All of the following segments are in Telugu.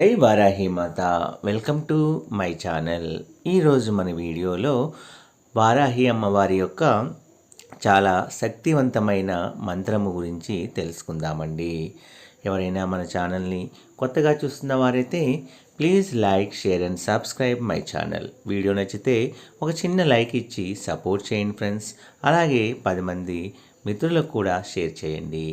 జై వారాహి మాత వెల్కమ్ టు మై ఛానల్ ఈరోజు మన వీడియోలో వారాహి అమ్మవారి యొక్క చాలా శక్తివంతమైన మంత్రము గురించి తెలుసుకుందామండి. ఎవరైనా మన ఛానల్ని కొత్తగా చూస్తున్న వారైతే please like share and subscribe my channel video నచ్చితే ఒక చిన్న లైక్ ఇచ్చి సపోర్ట్ చేయండి ఫ్రెండ్స్ అలాగే పది మంది మిత్రులకు కూడా షేర్ చేయండి.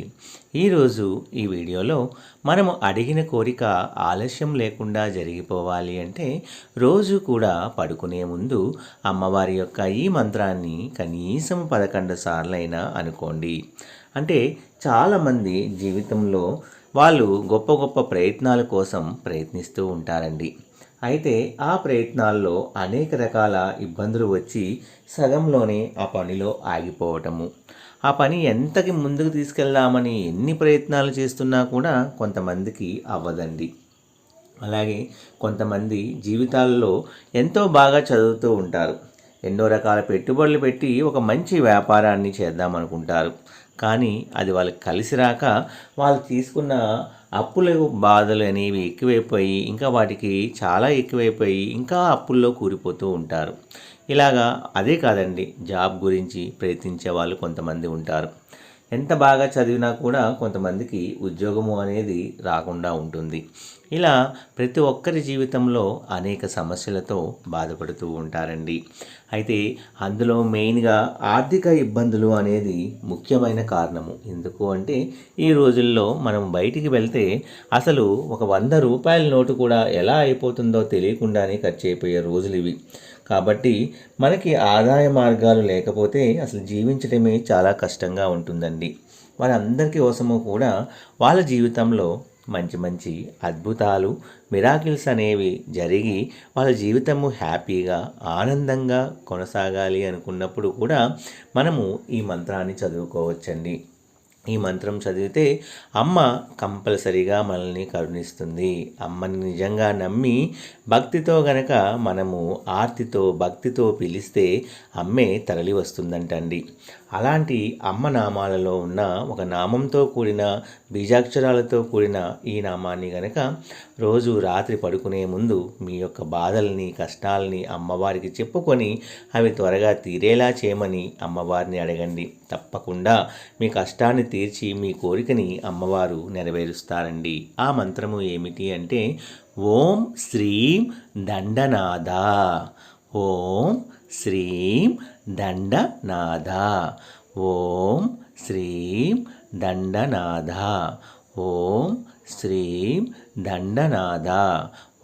ఈరోజు ఈ వీడియోలో మనము అడిగిన కోరిక ఆలస్యం లేకుండా జరిగిపోవాలి అంటే రోజు కూడా పడుకునే ముందు అమ్మవారి యొక్క ఈ మంత్రాన్ని కనీసం పదకొండు సార్లైనా అనుకోండి. అంటే చాలామంది జీవితంలో వాళ్ళు గొప్ప గొప్ప ప్రయత్నాల కోసం ప్రయత్నిస్తూ ఉంటారండి. అయితే ఆ ప్రయత్నాల్లో అనేక రకాల ఇబ్బందులు వచ్చి సగంలోనే ఆ పనిలో ఆగిపోవటము. ఆ పని ఎంతకి ముందుకు తీసుకెళ్దామని ఎన్ని ప్రయత్నాలు చేస్తున్నా కూడా కొంతమందికి అవ్వదండి. అలాగే కొంతమంది జీవితాల్లో ఎంతో బాగా చదువుతూ ఉంటారు. ఎన్నో రకాల పెట్టుబడులు పెట్టి ఒక మంచి వ్యాపారాన్ని చేద్దామనుకుంటారు. కానీ అది వాళ్ళకి కలిసి రాక వాళ్ళు తీసుకున్న అప్పుల బాధలు అనేవి ఎక్కువైపోయి ఇంకా వాటికి చాలా ఎక్కువైపోయి ఇంకా అప్పుల్లో కూరిపోతూ ఉంటారు. ఇలాగా అదే కాదండి జాబ్ గురించి ప్రయత్నించే వాళ్ళు కొంతమంది ఉంటారు. ఎంత బాగా చదివినా కూడా కొంతమందికి ఉద్యోగము అనేది రాకుండా ఉంటుంది. ఇలా ప్రతి ఒక్కరి జీవితంలో అనేక సమస్యలతో బాధపడుతూ ఉంటారండి. అయితే అందులో మెయిన్గా ఆర్థిక ఇబ్బందులు అనేది ముఖ్యమైన కారణము. ఎందుకు అంటే ఈ రోజుల్లో మనం బయటికి వెళ్తే అసలు ఒక వంద రూపాయల నోటు కూడా ఎలా అయిపోతుందో తెలియకుండానే ఖర్చు అయిపోయే రోజులు ఇవి. కాబట్టి మనకి ఆదాయ మార్గాలు లేకపోతే అసలు జీవించడమే చాలా కష్టంగా ఉంటుందండి. వారందరికీ కోసము కూడా వాళ్ళ జీవితంలో మంచి మంచి అద్భుతాలు మిరాకిల్స్ అనేవి జరిగి వాళ్ళ జీవితము హ్యాపీగా ఆనందంగా కొనసాగాలి అనుకున్నప్పుడు కూడా మనము ఈ మంత్రాన్ని చదువుకోవచ్చండి. ఈ మంత్రం చదివితే అమ్మ కంపల్సరిగా మనల్ని కరుణిస్తుంది. అమ్మని నిజంగా నమ్మి భక్తితో గనక మనము ఆర్తితో భక్తితో పిలిస్తే అమ్మే తరలి వస్తుందంటండి అలాంటి అమ్మ నామాలలో ఉన్న ఒక నామంతో కూడిన బీజాక్షరాలతో కూడిన ఈ నామాన్ని గనక రోజు రాత్రి పడుకునే ముందు మీ యొక్క బాధల్ని కష్టాలని అమ్మవారికి చెప్పుకొని అవి త్వరగా తీరేలా చేయమని అమ్మవారిని అడగండి. తప్పకుండా మీ కష్టాన్ని తీర్చి మీ కోరికని అమ్మవారు నెరవేరుస్తారండి. ఆ మంత్రము ఏమిటి అంటే ఓం శ్రీం దండనాథ ఓం శ్రీం దండనాథ. ఓం శ్రీం దండనాథ. ఓం శ్రీం దండనాథ.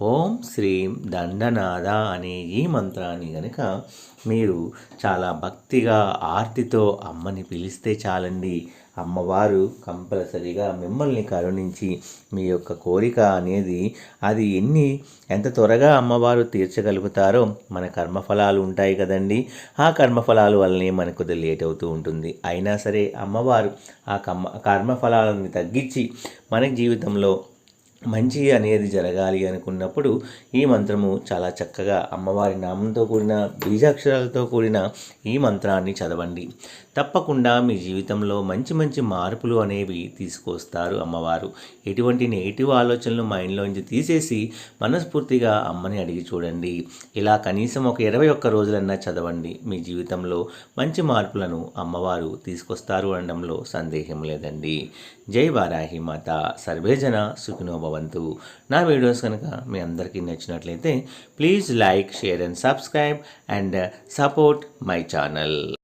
ఓం శ్రీం దండనాథ అనే ఈ మంత్రాన్ని కనుక మీరు చాలా భక్తిగా ఆర్తితో అమ్మని పిలిస్తే చాలండి. అమ్మవారు కంపల్సరిగా మిమ్మల్ని కరుణించి మీ యొక్క కోరిక అనేది అది ఎన్ని ఎంత త్వరగా అమ్మవారు తీర్చగలుగుతారో మన కర్మఫలాలు ఉంటాయి కదండి. ఆ కర్మఫలాలు వల్లనే మనకు లేట్ అవుతూ ఉంటుంది. అయినా సరే అమ్మవారు ఆ కర్మ కర్మఫలాలను తగ్గించి మన జీవితంలో మంచి అనేది జరగాలి అనుకున్నప్పుడు ఈ మంత్రము చాలా చక్కగా అమ్మవారి నామంతో కూడిన బీజాక్షరాలతో కూడిన ఈ మంత్రాన్ని చదవండి. తప్పకుండా మీ జీవితంలో మంచి మంచి మార్పులు అనేవి తీసుకొస్తారు అమ్మవారు. ఎటువంటి నెగిటివ్ ఆలోచనలు మైండ్లోంచి తీసేసి మనస్ఫూర్తిగా అమ్మని అడిగి చూడండి. ఇలా కనీసం ఒక ఇరవై ఒక్క రోజులన్నా చదవండి. మీ జీవితంలో మంచి మార్పులను అమ్మవారు తీసుకొస్తారు అనడంలో సందేహం లేదండి. జై వారాహి మాత. సర్వేజన వంతు నా వీడియోస్ కనుక మీ అందరికీ నచ్చినట్లయితే please like share and subscribe and support my channel